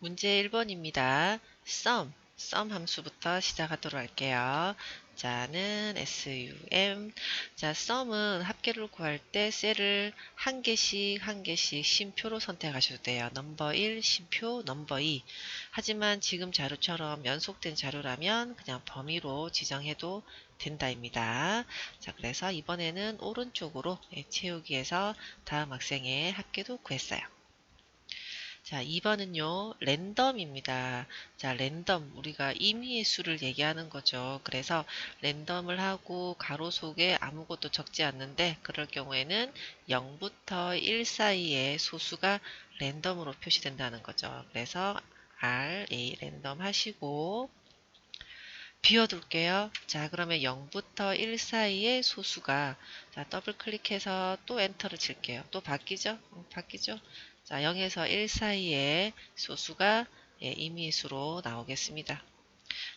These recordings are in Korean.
문제 1번입니다. sum, sum 함수부터 시작하도록 할게요. 자는 sum. 자, sum은 합계를 구할 때 셀을 한 개씩 한 개씩 쉼표로 선택하셔도 돼요. 넘버 1, 쉼표, 넘버 2. 하지만 지금 자료처럼 연속된 자료라면 그냥 범위로 지정해도 된다입니다. 자, 그래서 이번에는 오른쪽으로 예, 채우기에서 다음 학생의 합계도 구했어요. 자, 2번은요, 랜덤입니다. 자, 랜덤. 우리가 임의의 수를 얘기하는 거죠. 그래서 랜덤을 하고 가로 속에 아무것도 적지 않는데, 그럴 경우에는 0부터 1 사이의 소수가 랜덤으로 표시된다는 거죠. 그래서 R, A 랜덤 하시고, 비워둘게요. 자, 그러면 0부터 1 사이의 소수가, 자, 더블 클릭해서 또 엔터를 칠게요. 또 바뀌죠? 어, 바뀌죠? 자, 0에서 1 사이의 소수가 예, 임의의 수로 나오겠습니다.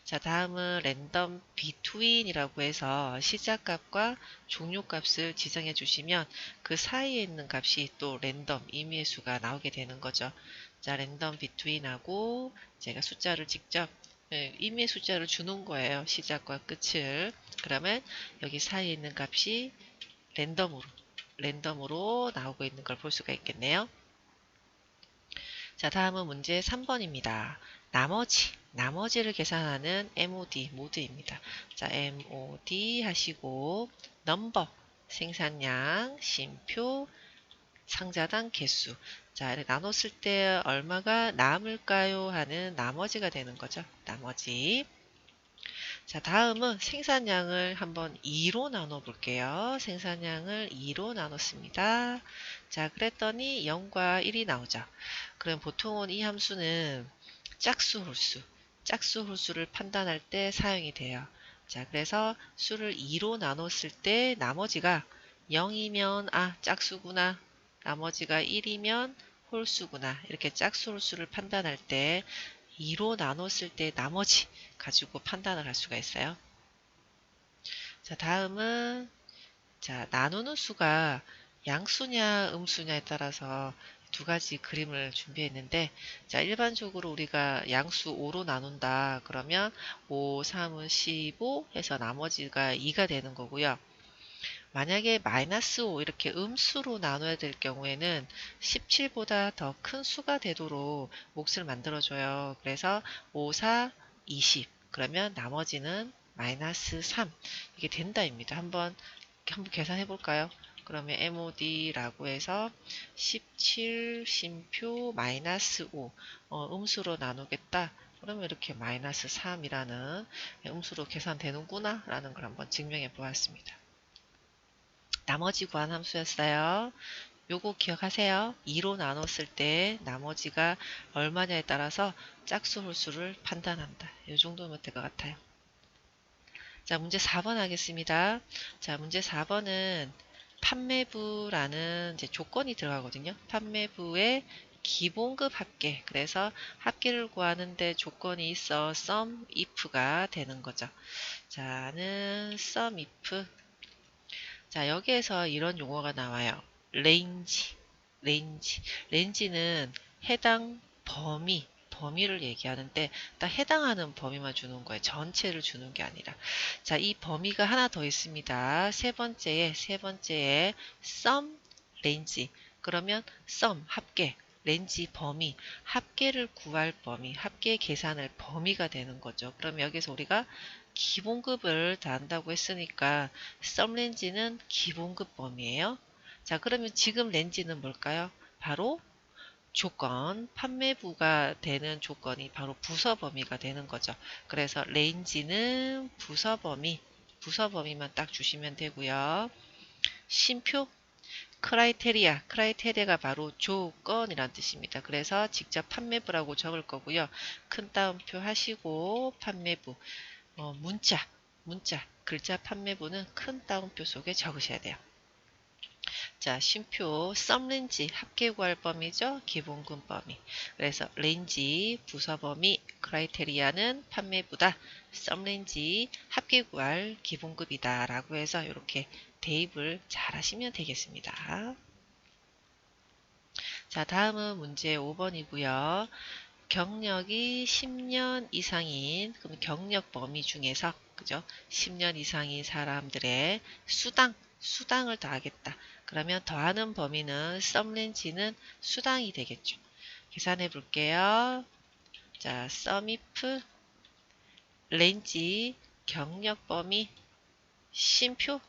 자, 다음은 랜덤 between이라고 해서 시작값과 종료값을 지정해 주시면 그 사이에 있는 값이 또 랜덤 임의의 수가 나오게 되는 거죠. 자, 랜덤 between하고 제가 숫자를 직접 예, 임의의 숫자를 주는 거예요. 시작과 끝을. 그러면 여기 사이에 있는 값이 랜덤으로 랜덤으로 나오고 있는 걸 볼 수가 있겠네요. 자, 다음은 문제 3번입니다. 나머지, 나머지를 계산하는 MOD, 모드입니다. 자, MOD 하시고, 넘버, 생산량, 쉼표, 상자당 개수. 자, 나눴을 때 얼마가 남을까요? 하는 나머지가 되는 거죠. 나머지. 자, 다음은 생산량을 한번 2로 나눠 볼게요. 생산량을 2로 나눴습니다. 자, 그랬더니 0과 1이 나오죠. 그럼 보통은 이 함수는 짝수 홀수, 짝수 홀수를 판단할 때 사용이 돼요. 자, 그래서 수를 2로 나눴을 때 나머지가 0이면 아, 짝수구나. 나머지가 1이면 홀수구나. 이렇게 짝수 홀수를 판단할 때 2로 나눴을 때 나머지 가지고 판단을 할 수가 있어요. 자, 다음은 자, 나누는 수가 양수냐 음수냐에 따라서 두 가지 그림을 준비했는데 자, 일반적으로 우리가 양수 5로 나눈다 그러면 5, 3은 15 해서 나머지가 2가 되는 거고요. 만약에 마이너스 5 이렇게 음수로 나눠야 될 경우에는 17보다 더 큰 수가 되도록 몫을 만들어줘요. 그래서 5, 4, 20 그러면 나머지는 마이너스 3 이게 된다입니다. 한번 한번 계산해 볼까요? 그러면 MOD라고 해서 17 심표 마이너스 5 어, 음수로 나누겠다. 그러면 이렇게 마이너스 3이라는 음수로 계산되는구나 라는 걸 한번 증명해 보았습니다. 나머지 구한 함수였어요. 요거 기억하세요. 2로 나눴을 때 나머지가 얼마냐에 따라서 짝수 홀수를 판단한다. 이 정도면 될 것 같아요. 자, 문제 4번 하겠습니다. 자, 문제 4번은 판매부라는 이제 조건이 들어가거든요. 판매부의 기본급 합계. 그래서 합계를 구하는데 조건이 있어 sum if가 되는 거죠. 자는 sum if 자, 여기에서 이런 용어가 나와요. 레인지, 레인지. 레인지는 해당 범위, 범위를 얘기하는데 딱 해당하는 범위만 주는 거예요. 전체를 주는 게 아니라. 자, 이 범위가 하나 더 있습니다. 세 번째에, 세 번째에 sum range. 그러면 sum, 합계, 렌지 범위, 합계를 구할 범위, 합계 계산을 범위가 되는 거죠. 그럼 여기서 우리가 기본급을 다 한다고 했으니까 썸 렌지는 기본급 범위예요. 자, 그러면 지금 렌지는 뭘까요? 바로 조건, 판매부가 되는 조건이 바로 부서 범위가 되는 거죠. 그래서 렌지는 부서 범위, 부서 범위만 딱 주시면 되고요. 심표, 크라이테리아, 크라이테리아가 바로 조건이란 뜻입니다. 그래서 직접 판매부라고 적을 거고요. 큰 따옴표 하시고 판매부, 어, 문자, 문자, 글자 판매부는 큰 따옴표 속에 적으셔야 돼요. 자, 쉼표 썸렌지 합계 구할 범위죠. 기본금 범위. 그래서 렌지 부서 범위 크라이테리아는 판매부다. 썸렌지 합계 구할 기본급이다. 라고 해서 이렇게 대입을 잘 하시면 되겠습니다. 자, 다음은 문제 5번이고요. 경력이 10년 이상인 그럼 경력 범위 중에서 그죠? 10년 이상인 사람들의 수당 수당을 더하겠다. 그러면 더하는 범위는 썸렌지는 수당이 되겠죠. 계산해 볼게요. 자, 썸이프 렌지 경력 범위 쉼표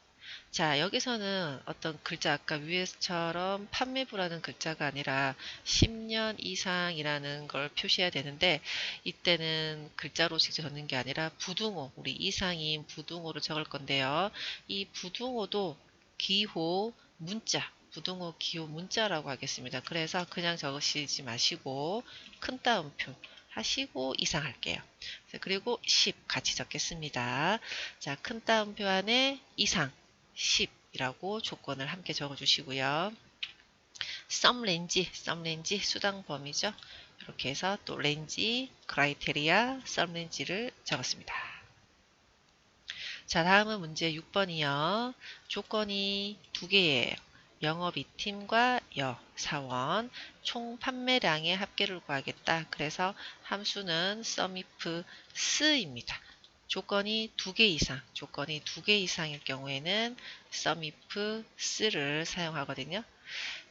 자, 여기서는 어떤 글자 아까 위에처럼 판매부라는 글자가 아니라 10년 이상이라는 걸 표시해야 되는데 이때는 글자로 직접 적는 게 아니라 부등호, 우리 이상인 부등호를 적을 건데요. 이 부등호도 기호 문자, 부등호 기호 문자라고 하겠습니다. 그래서 그냥 적으시지 마시고 큰 따옴표 하시고 이상 할게요. 그리고 10 같이 적겠습니다. 자, 큰 따옴표 안에 이상 10이라고 조건을 함께 적어주시고요. 썸 렌지, 썸 렌지 수당 범위죠. 이렇게 해서 또 렌지, 크라이테리아, 썸 렌지를 적었습니다. 자, 다음은 문제 6번이요. 조건이 두 개예요. 영업 2팀과 여, 사원, 총 판매량의 합계를 구하겠다. 그래서 함수는 sumif s입니다. 조건이 두 개 이상, 조건이 두 개 이상일 경우에는 sumif s를 사용하거든요.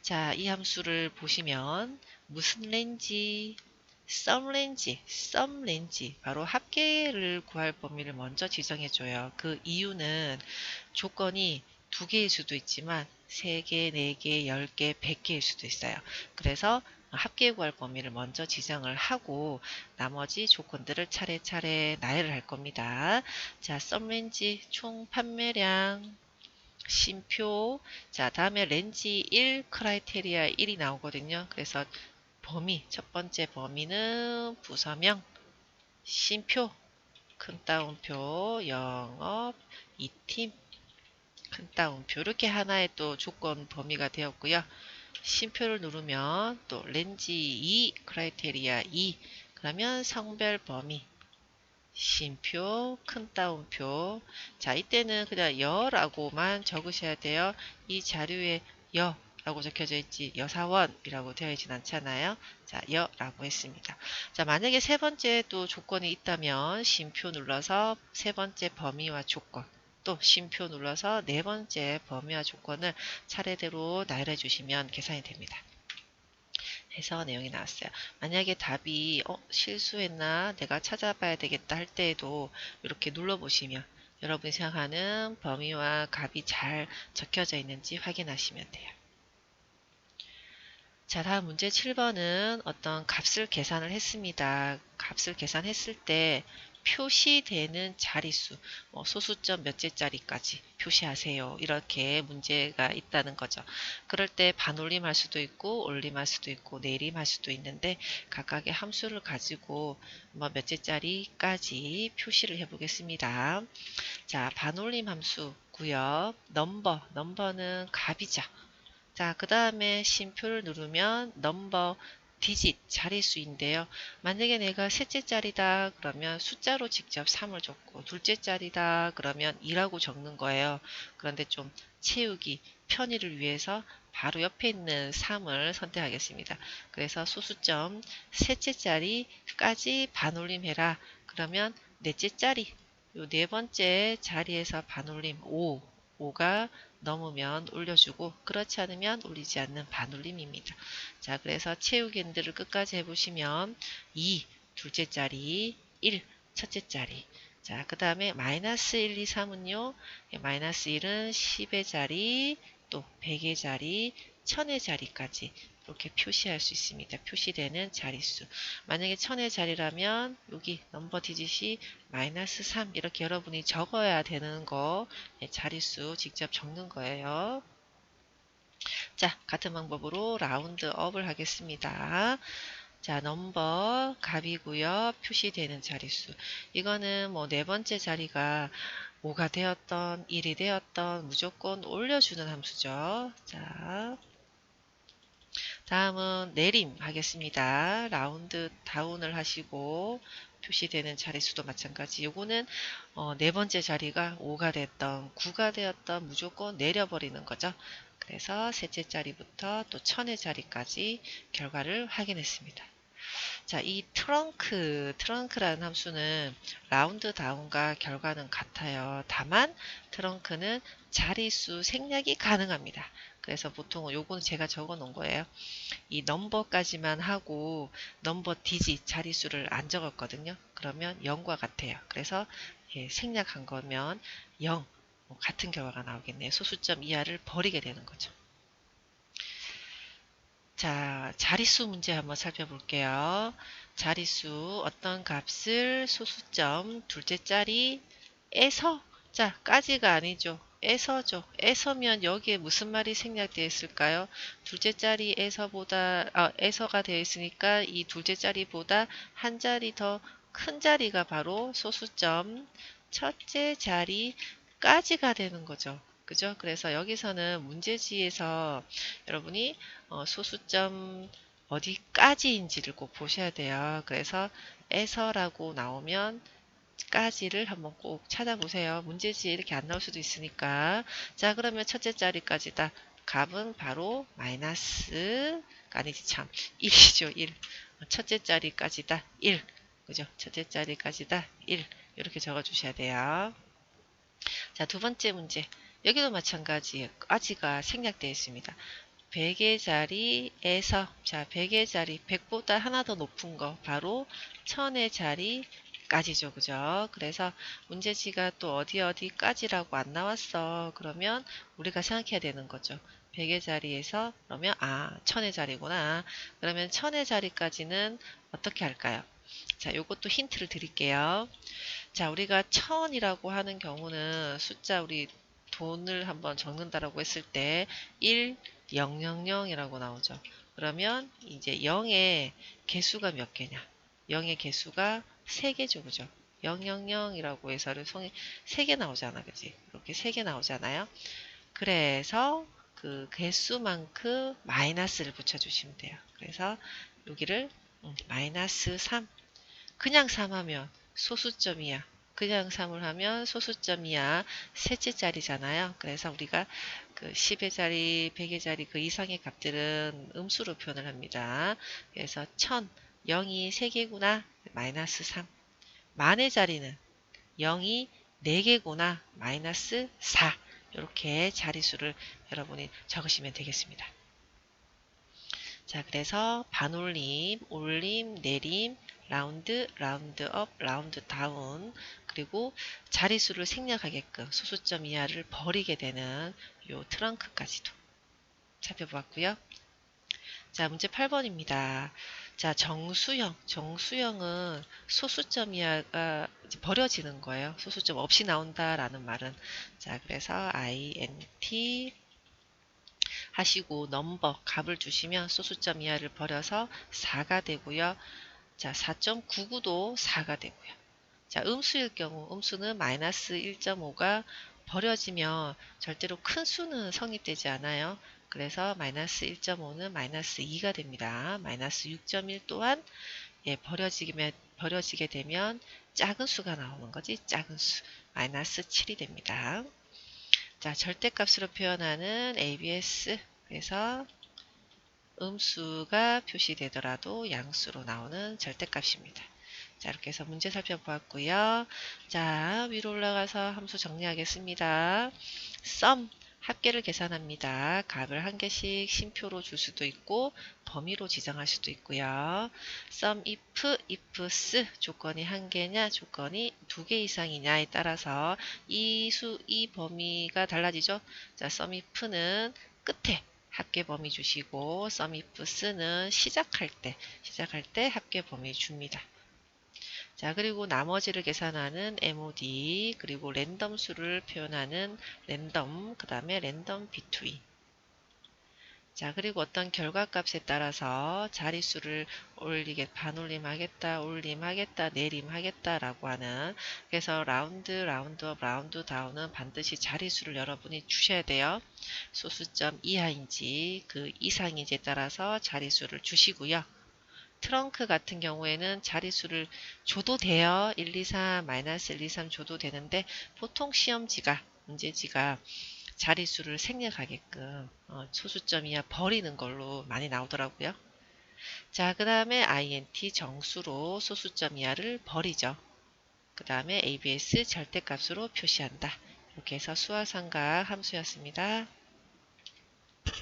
자, 이 함수를 보시면 무슨 렌지, sum 렌지, sum 렌지, 바로 합계를 구할 범위를 먼저 지정해 줘요. 그 이유는 조건이 두 개일 수도 있지만 세 개, 네 개, 열 개, 백 개일 수도 있어요. 그래서 합계 구할 범위를 먼저 지정을 하고 나머지 조건들을 차례차례 나열을 할 겁니다. 자, 썸렌지 총 판매량 심표 자 다음에 렌지 1 크라이테리아 1이 나오거든요. 그래서 범위 첫 번째 범위는 부서명 심표 큰 따옴표 영업 2팀 큰 따옴표 이렇게 하나의 또 조건 범위가 되었고요. 심표를 누르면 또 렌지 2 크라이테리아 2 그러면 성별 범위 심표 큰 따옴표 자 이때는 그냥 여라고만 적으셔야 돼요. 이 자료에 여 라고 적혀져 있지 여사원이라고 되어 있진 않잖아요. 자, 여라고 했습니다. 자, 만약에 세 번째 또 조건이 있다면 심표 눌러서 세 번째 범위와 조건 또 쉼표 눌러서 네 번째 범위와 조건을 차례대로 나열해 주시면 계산이 됩니다. 해서 내용이 나왔어요. 만약에 답이 어, 실수했나 내가 찾아봐야 되겠다 할 때에도 이렇게 눌러보시면 여러분이 생각하는 범위와 값이 잘 적혀져 있는지 확인하시면 돼요. 자 다음 문제 7번은 어떤 값을 계산을 했습니다. 값을 계산했을 때 표시되는 자릿수, 뭐 소수점 몇째 자리까지 표시하세요. 이렇게 문제가 있다는 거죠. 그럴 때 반올림 할 수도 있고 올림 할 수도 있고 내림 할 수도 있는데 각각의 함수를 가지고 뭐 몇째 자리까지 표시를 해 보겠습니다. 자, 반올림 함수고요. 넘버, 넘버는 값이죠. 자, 그 다음에 심표를 누르면 넘버 디짓, 자릿수인데요. 만약에 내가 셋째 자리다 그러면 숫자로 직접 3을 적고 둘째 자리다 그러면 2라고 적는 거예요. 그런데 좀 채우기, 편의를 위해서 바로 옆에 있는 3을 선택하겠습니다. 그래서 소수점 셋째 자리까지 반올림 해라. 그러면 넷째 자리, 요 네 번째 자리에서 반올림 5, 5가 넘으면 올려주고 그렇지 않으면 올리지 않는 반올림입니다. 자 그래서 채우기들을 끝까지 해보시면 2 둘째 자리 1 첫째 자리 자 그 다음에 마이너스 1, 2, 3은요 마이너스 1은 10의 자리 또 100의 자리 1000의 자리까지 이렇게 표시할 수 있습니다. 표시되는 자릿수. 만약에 천의 자리라면 여기 넘버 디짓이 마이너스 3 이렇게 여러분이 적어야 되는 거 예, 자릿수 직접 적는 거예요. 자, 같은 방법으로 라운드 업을 하겠습니다. 자, 넘버 값이고요. 표시되는 자릿수. 이거는 뭐 네 번째 자리가 5가 되었던 1이 되었던 무조건 올려주는 함수죠. 자, 다음은 내림 하겠습니다. 라운드 다운을 하시고 표시되는 자릿수도 마찬가지. 요거는 어, 네 번째 자리가 5가 됐던 9가 되었던 무조건 내려버리는 거죠. 그래서 셋째 자리부터 또 천의 자리까지 결과를 확인했습니다. 자, 이 트렁크, 트렁크라는 함수는 라운드 다운과 결과는 같아요. 다만 트렁크는 자릿수 생략이 가능합니다. 그래서 보통 요거는 제가 적어 놓은 거예요. 이 넘버까지만 하고 넘버 디지 자릿수를 안 적었거든요. 그러면 0과 같아요. 그래서 예, 생략한 거면 0 뭐 같은 결과가 나오겠네요. 소수점 이하를 버리게 되는 거죠. 자, 자릿수 문제 한번 살펴볼게요. 자릿수 어떤 값을 소수점 둘째 자리에서 자, 까지가 아니죠. 에서죠. 에서면 여기에 무슨 말이 생략되어 있을까요? 둘째 자리 에서보다 아, 에서가 되어 있으니까 이 둘째 자리보다 한 자리 더 큰 자리가 바로 소수점 첫째 자리까지가 되는 거죠. 그죠? 그래서 여기서는 문제지에서 여러분이 어, 소수점 어디까지인지를 꼭 보셔야 돼요. 그래서 에서라고 나오면 까지를 한번 꼭 찾아보세요. 문제지에 이렇게 안 나올 수도 있으니까. 자, 그러면 첫째 자리까지 다. 값은 바로 마이너스, 아니지 참, 1이죠, 1. 첫째 자리까지 다, 1. 그죠? 첫째 자리까지 다, 1. 이렇게 적어 주셔야 돼요. 자, 두 번째 문제. 여기도 마찬가지, 까지가 생략되어 있습니다. 100의 자리에서, 자, 100의 자리, 100보다 하나 더 높은 거, 바로 1000의 자리, 까지죠. 그죠? 그래서 문제지가 또 어디 어디까지라고 안 나왔어. 그러면 우리가 생각해야 되는 거죠. 100의 자리에서 그러면 아, 1000의 자리구나. 그러면 1000의 자리까지는 어떻게 할까요? 자, 요것도 힌트를 드릴게요. 자, 우리가 1000이라고 하는 경우는 숫자 우리 돈을 한번 적는다라고 했을 때 1, 0, 0, 0이라고 나오죠. 그러면 이제 0의 개수가 몇 개냐? 0의 개수가 3개죠. 그죠? 000이라고 해서를 송이 3개 나오잖아. 그지? 이렇게 3개 나오잖아요. 그래서 그 개수만큼 마이너스를 붙여주시면 돼요. 그래서 여기를 음, 마이너스 3 그냥 3 하면 소수점이야. 그냥 3을 하면 소수점이야. 셋째 자리잖아요. 그래서 우리가 그 10의 자리, 100의 자리 그 이상의 값들은 음수로 표현을 합니다. 그래서 1000, 0이 3개구나. 마이너스 3. 만의 자리는 0이 4개구나. 마이너스 4. 이렇게 자리수를 여러분이 적으시면 되겠습니다. 자, 그래서 반올림, 올림, 내림, 라운드, 라운드 업, 라운드 다운, 그리고 자리수를 생략하게끔 소수점 이하를 버리게 되는 요 트렁크까지도 살펴보았고요. 자, 문제 8번입니다. 자, 정수형. 정수형은 소수점 이하가 버려지는 거예요. 소수점 없이 나온다라는 말은. 자, 그래서 int 하시고 넘버 값을 주시면 소수점 이하를 버려서 4가 되고요. 자, 4.99도 4가 되고요. 자, 음수일 경우 음수는 마이너스 1.5가 버려지면 절대로 큰 수는 성립되지 않아요. 그래서 마이너스 1.5는 마이너스 2가 됩니다. 마이너스 6.1 또한 예, 버려지게, 버려지게 되면 작은 수가 나오는 거지. 작은 수. 마이너스 7이 됩니다. 자, 절대값으로 표현하는 ABS. 그래서 음수가 표시되더라도 양수로 나오는 절대값입니다. 자, 이렇게 해서 문제 살펴보았고요. 자, 위로 올라가서 함수 정리하겠습니다. sum 합계를 계산합니다. 값을 한 개씩 심표로 줄 수도 있고 범위로 지정할 수도 있고요. sum if, ifs 조건이 한 개냐 조건이 두 개 이상이냐에 따라서 이 수, 이 범위가 달라지죠. 자, sum if는 끝에 합계 범위 주시고 sum ifs는 시작할 때 시작할 때 합계 범위 줍니다. 자, 그리고 나머지를 계산하는 MOD, 그리고 랜덤 수를 표현하는 랜덤, 그 다음에 랜덤 비투인. 자, 그리고 어떤 결과 값에 따라서 자릿수를 올리게, 반올림 하겠다, 올림 하겠다, 내림 하겠다라고 하는 그래서 라운드, 라운드업, 라운드 다운은 반드시 자릿수를 여러분이 주셔야 돼요. 소수점 이하인지 그 이상인지에 따라서 자릿수를 주시고요. 트렁크 같은 경우에는 자릿수를 줘도 돼요. 1, 2, 3, 마이너스 1, 2, 3 줘도 되는데 보통 시험지가, 문제지가 자릿수를 생략하게끔 어, 소수점 이하 버리는 걸로 많이 나오더라고요. 자, 그 다음에 int 정수로 소수점 이하를 버리죠. 그 다음에 abs 절대값으로 표시한다. 이렇게 해서 수화상각 함수였습니다.